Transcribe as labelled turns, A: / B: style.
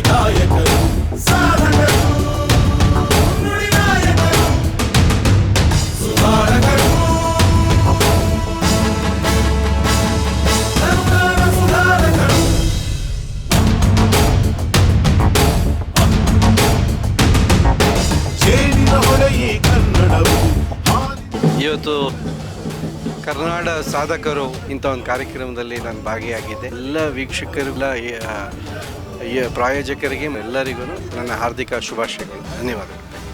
A: ಸೃಜನಾಪ್ರಿಯ ಕವಿ ಗಾಯಕರು ಸಾಧಕರು ನುಡಿನಾಯಕರು ಸುಧಾರಕರು ಕರುನಾಡ ಸುಧಾರಕರು ಜೇನಿನ ಹೊಳೆ ಈ ಕನ್ನಡವು
B: ಇವತ್ತು ಕರ್ನಾಡ ಸಾಧಕರು ಇಂಥ ಒಂದು ಕಾರ್ಯಕ್ರಮದಲ್ಲಿ ನಾನು ಭಾಗಿಯಾಗಿದ್ದೆ. ಎಲ್ಲ ವೀಕ್ಷಕರೆಲ್ಲ ಪ್ರಾಯೋಜಕರಿಗೆ ಎಲ್ಲರಿಗೂ ನನ್ನ ಹಾರ್ದಿಕ ಶುಭಾಶಯಗಳು. ಧನ್ಯವಾದಗಳು.